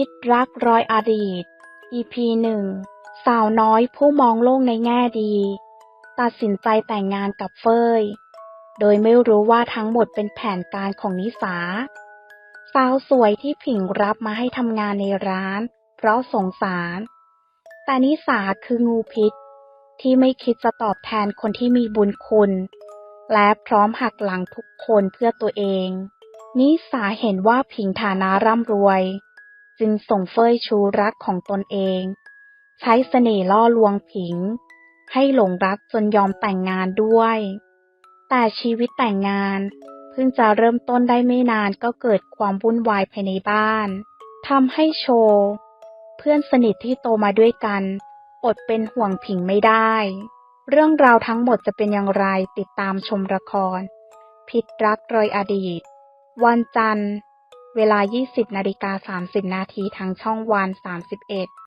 พิษรักรอยอดีต EP หนึ่งสาวน้อยผู้มองโลกในแง่ดี ตัดสินใจแต่งงานกับเฟย โดยไม่รู้ว่าทั้งหมดเป็นแผนการของนิสา สาวสวยที่ผิงรับมาให้ทำงานในร้าน เพราะสงสาร แต่นิสาคืองูพิษ ที่ไม่คิดจะตอบแทนคนที่มีบุญคุณ และพร้อมหักหลังทุกคนเพื่อตัวเองนิสาเห็นว่าผิงฐานะร่ำรวย จึงส่งเฟยชูรักของตนเอง ใช้เสน่ห์ล่อลวงผิง ให้หลงรักจนยอมแต่งงานด้วย แต่ชีวิตแต่งงานเพิ่งจะเริ่มต้นได้ไม่นานก็เกิดความวุ่นวายภายในบ้านทำให้โชว์เพื่อนสนิทที่โตมาด้วยกัน อดเป็นห่วงผิงไม่ได้ เรื่องราวทั้งหมดจะเป็นอย่างไรติดตามชมละคร พิษรักรอยอดีต วันจันทร์ เวลา 20 นาฬิกา 30 นาทีทางช่องวัน 31